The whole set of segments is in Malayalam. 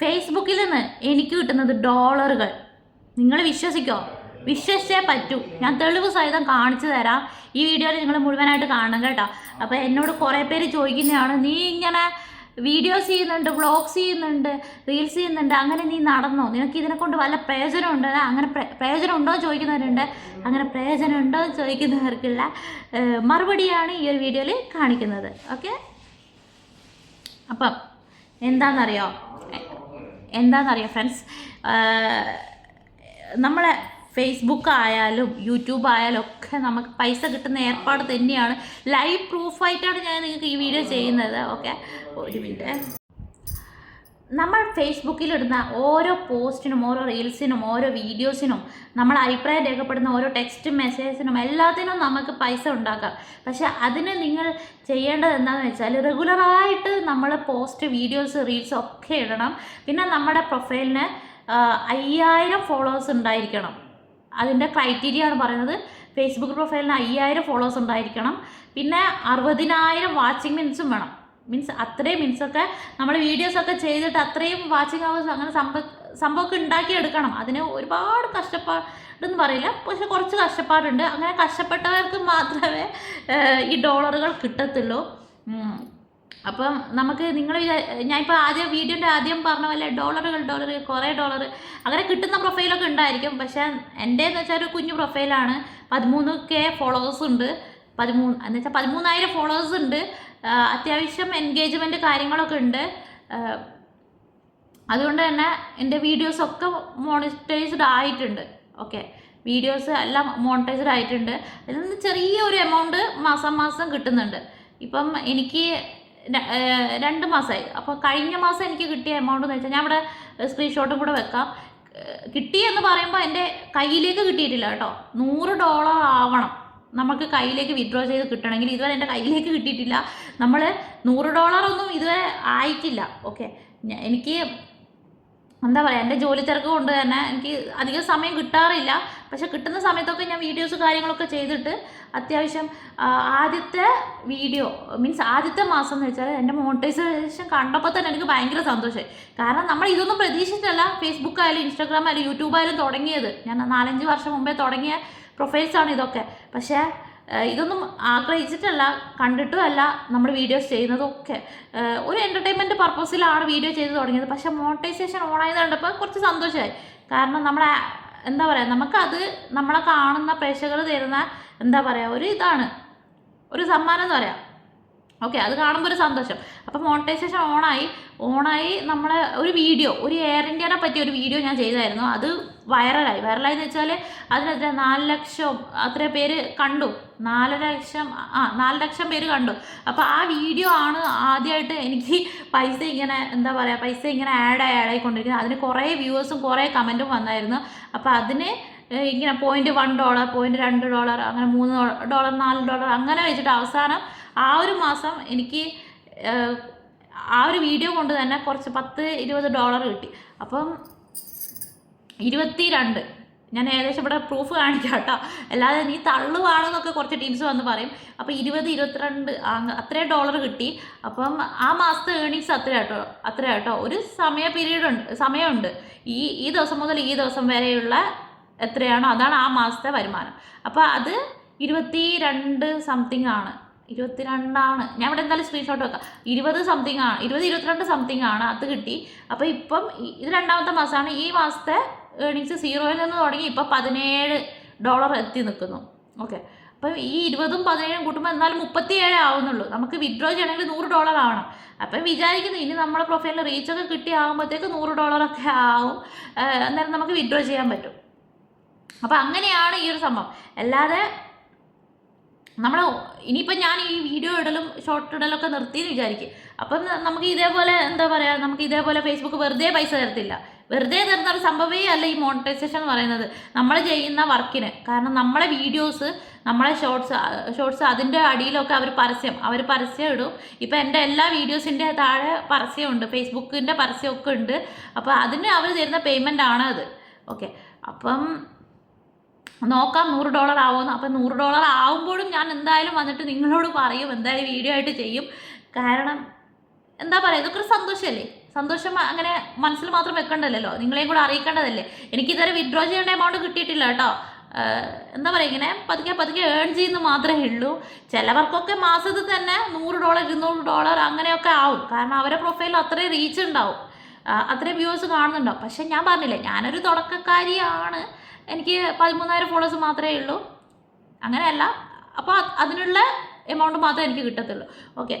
ഫേസ്ബുക്കിൽ നിന്ന് എനിക്ക് കിട്ടുന്നത് ഡോളറുകൾ. നിങ്ങൾ വിശ്വസിക്കോ? വിശ്വസിച്ചേ പറ്റൂ. ഞാൻ തെളിവ് സഹിതം കാണിച്ചു തരാം. ഈ വീഡിയോയിൽ നിങ്ങൾ മുഴുവനായിട്ട് കാണണം കേട്ടോ. അപ്പോൾ എന്നോട് കുറേ പേര് ചോദിക്കുന്നതാണ് നീ ഇങ്ങനെ വീഡിയോസ് ചെയ്യുന്നുണ്ട് വ്ളോഗ്സ് ചെയ്യുന്നുണ്ട് റീൽസ് ചെയ്യുന്നുണ്ട് അങ്ങനെ നീ നടന്നോ? നിനക്ക് ഇതിനെ കൊണ്ട് വല്ല പ്രയോജനം ഉണ്ടോ അങ്ങനെ പ്ര- പ്രയോജനം ഉണ്ടോ എന്ന് ചോദിക്കുന്നവരുണ്ട്. അങ്ങനെ പ്രയോജനം ഉണ്ടോ എന്ന് ചോദിക്കുന്നവർക്കുള്ള മറുപടിയാണ് ഈ ഒരു വീഡിയോയിൽ കാണിക്കുന്നത്. ഓക്കെ? അപ്പം എന്താണെന്നറിയോ എന്താണെന്നറിയോ ഫ്രണ്ട്സ് നമ്മളെ ഫേസ്ബുക്ക് ആയാലും യൂട്യൂബ് ആയാലും ഒക്കെ നമുക്ക് പൈസ കിട്ടുന്ന ഏർപ്പാട് തന്നെയാണ്. ലൈവ് പ്രൂഫായിട്ടാണ് ഞാൻ നിങ്ങൾക്ക് ഈ വീഡിയോ ചെയ്യുന്നത്. ഓക്കെ ഒരു മിനിറ്റ് നമ്മൾ ഫേസ്ബുക്കിലിടുന്ന ഓരോ പോസ്റ്റിനും ഓരോ റീൽസിനും ഓരോ വീഡിയോസിനും നമ്മൾ അഭിപ്രായം രേഖപ്പെടുന്ന ഓരോ ടെക്സ്റ്റ് മെസ്സേജസിനും എല്ലാത്തിനും നമുക്ക് പൈസ ഉണ്ടാക്കാം. പക്ഷെ അതിന് നിങ്ങൾ ചെയ്യേണ്ടത് എന്താണെന്ന് വെച്ചാൽ റെഗുലറായിട്ട് നമ്മൾ പോസ്റ്റ് വീഡിയോസ് റീൽസ് ഒക്കെ ഇടണം. പിന്നെ നമ്മുടെ പ്രൊഫൈലിന് അയ്യായിരം ഫോളോവേഴ്സ് ഉണ്ടായിരിക്കണം. അതിന്റെ ക്രൈറ്റീരിയ ആണ് പറയുന്നത്. ഫേസ്ബുക്ക് പ്രൊഫൈലിന് അയ്യായിരം ഫോളോവേഴ്സ് ഉണ്ടായിരിക്കണം. പിന്നെ അറുപതിനായിരം വാച്ചിങ് മിനിറ്റ്സും വേണം. മീൻസ് അത്രയും മീൻസൊക്കെ നമ്മൾ വീഡിയോസൊക്കെ ചെയ്തിട്ട് അത്രയും വാച്ചിങ് അവേഴ്സ് അങ്ങനെ സംഭ സംഭവമൊക്കെ ഉണ്ടാക്കിയെടുക്കണം. അതിന് ഒരുപാട് കഷ്ടപ്പാടെന്ന് പറയില്ല. പക്ഷെ കുറച്ച് കഷ്ടപ്പാടുണ്ട്. അങ്ങനെ കഷ്ടപ്പെട്ടവർക്ക് മാത്രമേ ഈ ഡോളറുകൾ കിട്ടത്തുള്ളൂ. അപ്പം നമുക്ക് നിങ്ങൾ ഞാനിപ്പോൾ ആദ്യം വീഡിയോന്റെ ആദ്യം പറഞ്ഞ പോലെ ഡോളറുകൾ ഡോളർ കുറേ ഡോളർ അങ്ങനെ കിട്ടുന്ന പ്രൊഫൈലൊക്കെ ഉണ്ടായിരിക്കും. പക്ഷേ എന്റെ എന്ന് വെച്ചാൽ ഒരു കുഞ്ഞു പ്രൊഫൈലാണ് പതിമൂന്ന് കെ ഫോളോവേഴ്സ് ഉണ്ട്. പതിമൂന്ന് എന്ന് വെച്ചാൽ പതിമൂന്നായിരം ഫോളോവേഴ്സ് ഉണ്ട്. അത്യാവശ്യം എൻഗേജ്മെന്റ് കാര്യങ്ങളൊക്കെ ഉണ്ട്. അതുകൊണ്ട് തന്നെ എന്റെ വീഡിയോസൊക്കെ മോണിറ്റൈസ്ഡ് ആയിട്ടുണ്ട്. ഓക്കെ വീഡിയോസ് എല്ലാം മോണിറ്റൈസ്ഡ് ആയിട്ടുണ്ട്. അതിൽ നിന്ന് ചെറിയൊരു എമൗണ്ട് മാസം മാസം കിട്ടുന്നുണ്ട്. ഇപ്പം എനിക്ക് രണ്ട് മാസമായി അപ്പോൾ കഴിഞ്ഞ മാസം എനിക്ക് കിട്ടിയ എമൗണ്ട് എന്ന് വെച്ചാൽ ഞാൻ ഇവിടെ സ്ക്രീൻഷോട്ടും കൂടെ വെക്കാം. കിട്ടി എന്ന് പറയുമ്പോൾ എന്റെ കയ്യിലേക്ക് കിട്ടിയിട്ടില്ല കേട്ടോ. നൂറ് ഡോളർ ആവണം. നമുക്ക് കയ്യിലേക്ക് വിഡ്രോ ചെയ്ത് കിട്ടണമെങ്കിൽ ഇതുവരെ എന്റെ കയ്യിലേക്ക് കിട്ടിയിട്ടില്ല. നമ്മൾ നൂറ് ഡോളറൊന്നും ഇതുവരെ ആയിട്ടില്ല. ഓക്കെ എനിക്ക് എന്താ പറയുക എന്റെ ജോലി തിരക്ക് കൊണ്ട് തന്നെ എനിക്ക് അധികം സമയം കിട്ടാറില്ല. പക്ഷെ കിട്ടുന്ന സമയത്തൊക്കെ ഞാൻ വീഡിയോസ് കാര്യങ്ങളൊക്കെ ചെയ്തിട്ട് അത്യാവശ്യം ആദ്യത്തെ വീഡിയോ മീൻസ് ആദ്യത്തെ മാസം എന്ന് വെച്ചാൽ എന്റെ മോണിറ്റൈസേഷൻ കണ്ടപ്പോൾ തന്നെ എനിക്ക് ഭയങ്കര സന്തോഷമായി കാരണം നമ്മൾ ഇതൊന്നും പ്രതീക്ഷിച്ചിട്ടല്ല. ഫേസ്ബുക്ക് ആയാലും ഇൻസ്റ്റാഗ്രാം ആയാലും യൂട്യൂബ് ആയാലും തുടങ്ങിയത്. ഞാൻ നാലഞ്ച് വർഷം മുമ്പേ തുടങ്ങിയ പ്രൊഫൈൽസാണ് ഇതൊക്കെ. പക്ഷേ ഇതൊന്നും ആഗ്രഹിച്ചിട്ടല്ല കണ്ടിട്ടും അല്ല നമ്മൾ വീഡിയോസ് ചെയ്യുന്നതൊക്കെ ഒരു എന്റർടൈൻമെന്റ് പർപ്പസിലാണ് വീഡിയോ ചെയ്ത് തുടങ്ങിയത്. പക്ഷേ മോണിറ്റൈസേഷൻ ഓൺ ആയത് കണ്ടപ്പോൾ കുറച്ച് സന്തോഷമായി. കാരണം നമ്മളെ എന്താ പറയുക നമുക്കത് നമ്മളെ കാണുന്ന പ്രേക്ഷകർ തരുന്ന എന്താ പറയുക ഒരു ഇതാണ്. ഒരു സമ്മാനം എന്ന് പറയാം. ഓക്കെ അത് കാണുമ്പോൾ ഒരു സന്തോഷം. അപ്പോൾ മോണിറ്റൈസേഷൻ ഓണായി ഓണായി നമ്മളെ ഒരു വീഡിയോ ഒരു എയർ ഇന്ത്യനെ പറ്റിയ ഒരു വീഡിയോ ഞാൻ ചെയ്തായിരുന്നു. അത് വൈറലായി. വൈറലായി എന്ന് വെച്ചാൽ അതിനെത്ര നാല് ലക്ഷം അത്ര പേര് കണ്ടു. നാല് ലക്ഷം ആ നാല് ലക്ഷം പേര് കണ്ടു. അപ്പോൾ ആ വീഡിയോ ആണ് ആദ്യമായിട്ട് എനിക്ക് പൈസ ഇങ്ങനെ എന്താ പറയുക പൈസ ഇങ്ങനെ ആഡായി ആഡായിക്കൊണ്ടിരിക്കുന്നത് അതിന് കുറേ വ്യൂവേഴ്സും കുറേ കമന്റും വന്നായിരുന്നു. അപ്പോൾ അതിന് ഇങ്ങനെ പോയിന്റ് വൺ ഡോളർ പോയിന്റ് രണ്ട് ഡോളർ അങ്ങനെ മൂന്ന് ഡോളർ നാല് ഡോളർ അങ്ങനെ വെച്ചിട്ട് അവസാനം ആ ഒരു മാസം എനിക്ക് ആ ഒരു വീഡിയോ കൊണ്ട് തന്നെ കുറച്ച് പത്ത് ഇരുപത് ഡോളർ കിട്ടി. അപ്പം ഇരുപത്തി രണ്ട് ഞാൻ ഏകദേശം ഇവിടെ പ്രൂഫ് കാണിക്കാം കേട്ടോ അല്ലാതെ നീ തള്ളുവാണെന്നൊക്കെ കുറച്ച് ടീംസ് വന്ന് പറയും. അപ്പോൾ ഇരുപത് ഇരുപത്തിരണ്ട് അത്രയും ഡോളർ കിട്ടി. അപ്പം ആ മാസത്തെ ഏണിങ്സ് അത്ര കേട്ടോ അത്ര കേട്ടോ ഒരു സമയ പീരീഡ് ഉണ്ട് സമയമുണ്ട്. ഈ ഈ ദിവസം മുതൽ ഈ ദിവസം വരെയുള്ള എത്രയാണോ അതാണ് ആ മാസത്തെ വരുമാനം. അപ്പോൾ അത് ഇരുപത്തി രണ്ട് സംതിങ് ആണ്. ഇരുപത്തിരണ്ടാണ്. ഞാൻ ഇവിടെ എന്തായാലും സ്ക്രീൻഷോട്ട് വെക്കാം. ഇരുപത് സംതിങ് ആണ്. ഇരുപത് ഇരുപത്തിരണ്ട് സംതിങ് ആണ് അത് കിട്ടി. അപ്പോൾ ഇപ്പം ഇത് രണ്ടാമത്തെ മാസമാണ്. ഈ മാസത്തെ ഏണിങ്സ് സീറോയിൽ നിന്ന് തുടങ്ങി ഇപ്പം പതിനേഴ് ഡോളർ എത്തി നിൽക്കുന്നു. ഓക്കെ അപ്പം ഈ ഇരുപതും പതിനേഴും കൂട്ടുമ്പോൾ എന്നാലും മുപ്പത്തിയേഴ് ആവുന്നുള്ളൂ. നമുക്ക് വിഡ്രോ ചെയ്യണമെങ്കിൽ നൂറ് ഡോളർ ആവണം. അപ്പം വിചാരിക്കുന്നു ഇനി നമ്മുടെ പ്രൊഫൈലിൽ റീച്ചൊക്കെ കിട്ടി ആകുമ്പോഴത്തേക്ക് നൂറ് ഡോളറൊക്കെ ആവും. അന്നേരം നമുക്ക് വിഡ്രോ ചെയ്യാൻ പറ്റും. അപ്പം അങ്ങനെയാണ് ഈ ഒരു സംഭവം. അല്ലാതെ നമ്മൾ ഇനിയിപ്പോൾ ഞാൻ ഈ വീഡിയോ ഇടലും ഷോർട്ട് ഇടലൊക്കെ നിർത്തി എന്ന് വിചാരിക്കും. അപ്പം നമുക്ക് ഇതേപോലെ എന്താ പറയുക നമുക്ക് ഇതേപോലെ ഫേസ്ബുക്ക് വെറുതെ പൈസ തരത്തില്ല. വെറുതെ തരുന്ന ഒരു സംഭവമേ അല്ല ഈ മോണിറ്റൈസേഷൻ എന്ന് പറയുന്നത്. നമ്മൾ ചെയ്യുന്ന വർക്കിന്. കാരണം നമ്മളെ വീഡിയോസ് നമ്മളെ ഷോർട്സ് ഷോർട്സ് അതിന്റെ അടിയിലൊക്കെ അവർ പരസ്യം. അവർ പരസ്യം ഇടും. ഇപ്പം എന്റെ എല്ലാ വീഡിയോസിന്റെ താഴെ പരസ്യമുണ്ട്. ഫേസ്ബുക്കിന്റെ പരസ്യമൊക്കെ ഉണ്ട്. അപ്പോൾ അതിന് അവർ തരുന്ന പേയ്മെന്റ് ആണ് അത് ഓക്കെ അപ്പം നോക്കാം നൂറ് ഡോളർ ആവുമെന്ന് അപ്പം നൂറ് ഡോളർ ആവുമ്പോഴും ഞാൻ എന്തായാലും വന്നിട്ട് നിങ്ങളോട് പറയും എന്തായാലും വീഡിയോ ആയിട്ട് ചെയ്യും. കാരണം എന്താ പറയുക ഇതൊക്കെ ഒരു സന്തോഷമല്ലേ സന്തോഷം അങ്ങനെ മനസ്സിൽ മാത്രം വെക്കണ്ടല്ലോ നിങ്ങളെയും കൂടെ അറിയിക്കേണ്ടതല്ലേ? എനിക്ക് ഇതുവരെ വിഡ്രോ ചെയ്യേണ്ട എമൗണ്ട് കിട്ടിയിട്ടില്ല കേട്ടോ. എന്താ പറയുക ഇങ്ങനെ പതുക്കെ പതുക്കെ ഏൺ ചെയ്യുന്ന മാത്രമേ ഉള്ളൂ. ചിലവർക്കൊക്കെ മാസത്തിൽ തന്നെ നൂറ് ഡോളർ ഇരുന്നൂറ് ഡോളർ അങ്ങനെയൊക്കെ ആവും. കാരണം അവരെ പ്രൊഫൈലിൽ അത്രയും റീച്ച് ഉണ്ടാവും. അത്രയും വ്യൂവേഴ്സ് കാണുന്നുണ്ടാവും. പക്ഷെ ഞാൻ പറഞ്ഞില്ലേ ഞാനൊരു തുടക്കക്കാരിയാണ്. എനിക്ക് പതിമൂന്നായിരം ഫോളോവേഴ്സ് മാത്രമേ ഉള്ളൂ. അങ്ങനെയല്ല. അപ്പോൾ അതിനുള്ള എമൗണ്ട് മാത്രമേ എനിക്ക് കിട്ടത്തുള്ളൂ. ഓക്കെ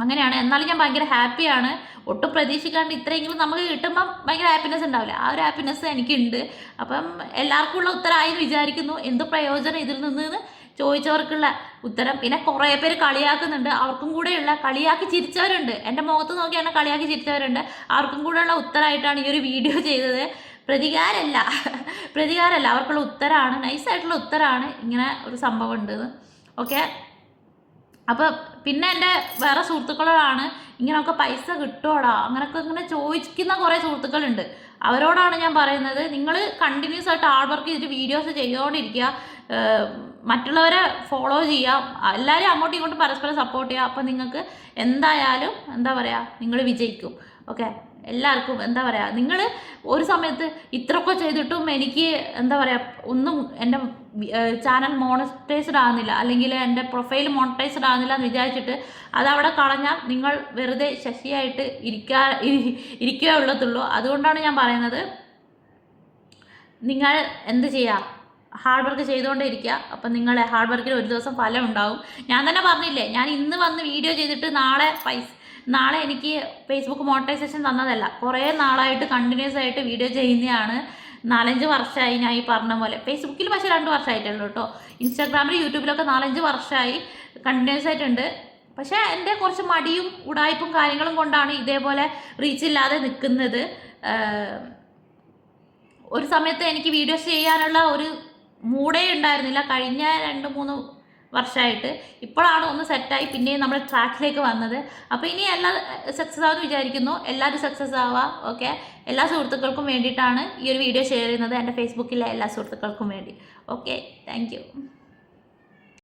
അങ്ങനെയാണ്. എന്നാലും ഞാൻ ഭയങ്കര ഹാപ്പിയാണ് ഒട്ടും പ്രതീക്ഷിക്കാണ്ട് ഇത്രയെങ്കിലും നമുക്ക് കിട്ടുമ്പം ഭയങ്കര ഹാപ്പിനെസ് ഉണ്ടാവില്ല? ആ ഒരു ഹാപ്പിനെസ് എനിക്കുണ്ട്. അപ്പം എല്ലാവർക്കും ഉള്ള ഉത്തരമായി വിചാരിക്കുന്നു. എന്ത് പ്രയോജനം ഇതിൽ നിന്ന് ചോദിച്ചവർക്കുള്ള ഉത്തരം. പിന്നെ കുറേ പേര് കളിയാക്കുന്നുണ്ട്. അവർക്കും കൂടെയുള്ള കളിയാക്കി ചിരിച്ചവരുണ്ട്. എന്റെ മുഖത്ത് നോക്കിയാണ് കളിയാക്കി ചിരിച്ചവരുണ്ട്. അവർക്കും കൂടെയുള്ള ഉത്തരമായിട്ടാണ് ഈ ഒരു വീഡിയോ ചെയ്തത്. പ്രതികാരമല്ല പ്രതികാരമല്ല അവർക്കുള്ള ഉത്തരമാണ് നൈസായിട്ടുള്ള ഉത്തരമാണ് ഇങ്ങനെ ഒരു സംഭവം ഉണ്ട് ഓക്കെ അപ്പോൾ പിന്നെ എന്റെ വേറെ സുഹൃത്തുക്കളോടാണ് ഇങ്ങനെയൊക്കെ പൈസ കിട്ടുമോടാ അങ്ങനെയൊക്കെ ഇങ്ങനെ ചോദിക്കുന്ന കുറേ സുഹൃത്തുക്കളുണ്ട്. അവരോടാണ് ഞാൻ പറയുന്നത്. നിങ്ങൾ കണ്ടിന്യൂസ് ആയിട്ട് ഹാർഡ് വർക്ക് ചെയ്തിട്ട് വീഡിയോസ് ചെയ്തുകൊണ്ടിരിക്കുക. മറ്റുള്ളവരെ ഫോളോ ചെയ്യാം. എല്ലാവരും അങ്ങോട്ടും ഇങ്ങോട്ടും പരസ്പരം സപ്പോർട്ട് ചെയ്യാം. അപ്പോൾ നിങ്ങൾക്ക് എന്തായാലും എന്താ പറയുക നിങ്ങൾ വിജയിക്കും. ഓക്കെ എല്ലാവർക്കും എന്താ പറയുക നിങ്ങൾ ഒരു സമയത്ത് ഇത്രയൊക്കെ ചെയ്തിട്ടും എനിക്ക് എന്താ പറയുക ഒന്നും എന്റെ ചാനൽ മോണിറ്റൈസ്ഡ് ആകുന്നില്ല അല്ലെങ്കിൽ എന്റെ പ്രൊഫൈൽ മോണിറ്റൈസ്ഡ് ആകുന്നില്ല എന്ന് വിചാരിച്ചിട്ട് അതവിടെ കളഞ്ഞാൽ നിങ്ങൾ വെറുതെ ശശിയായിട്ട് ഇരിക്കാ ഇരിക്കേ ഇരിക്കുകയേ ഉള്ളത്തുള്ളൂ. അതുകൊണ്ടാണ് ഞാൻ പറയുന്നത് നിങ്ങൾ എന്ത് ചെയ്യുക ഹാർഡ് വർക്ക് ചെയ്തുകൊണ്ടേ ഇരിക്കുക അപ്പം നിങ്ങൾ ഹാർഡ് വർക്കിന് ഒരു ദിവസം ഫലം ഉണ്ടാവും ഞാൻ തന്നെ പറഞ്ഞില്ലേ ഞാൻ ഇന്ന് വന്ന് വീഡിയോ ചെയ്തിട്ട് നാളെ പൈസ നാളെ എനിക്ക് ഫേസ്ബുക്ക് മോണിറ്റൈസേഷൻ തന്നതല്ല. കുറേ നാളായിട്ട് കണ്ടിന്യൂസ് ആയിട്ട് വീഡിയോ ചെയ്യുന്നതാണ് നാലഞ്ച് വർഷമായി ഞാൻ ഈ പറഞ്ഞ പോലെ. ഫേസ്ബുക്കിൽ പക്ഷേ രണ്ട് വർഷമായിട്ടുള്ളൂ കേട്ടോ. ഇൻസ്റ്റാഗ്രാമിൽ യൂട്യൂബിലൊക്കെ നാലഞ്ച് വർഷമായി കണ്ടിന്യൂസ് ആയിട്ടുണ്ട്. പക്ഷേ എന്റെ കുറച്ച് മടിയും ഉടായ്പും കാര്യങ്ങളും കൊണ്ടാണ് ഇതേപോലെ റീച്ച് ഇല്ലാതെ നിൽക്കുന്നത്. ഒരു സമയത്ത് എനിക്ക് വീഡിയോസ് ചെയ്യാനുള്ള ഒരു മൂഡേ ഉണ്ടായിരുന്നില്ല. കഴിഞ്ഞ രണ്ട് മൂന്ന് വർഷമായിട്ട് ഇപ്പോഴാണ് ഒന്ന് സെറ്റായി പിന്നെയും നമ്മൾ ട്രാക്കിലേക്ക് വന്നത്. അപ്പോൾ ഇനി എല്ലാ സക്സസ് ആവുമെന്ന് വിചാരിക്കുന്നു. എല്ലാവരും സക്സസ് ആവാം ഓക്കെ എല്ലാ സുഹൃത്തുക്കൾക്കും വേണ്ടിയിട്ടാണ് ഈ ഒരു വീഡിയോ ഷെയർ ചെയ്യുന്നത് എന്റെ ഫേസ്ബുക്കിലെ എല്ലാ സുഹൃത്തുക്കൾക്കും വേണ്ടി. Okay thank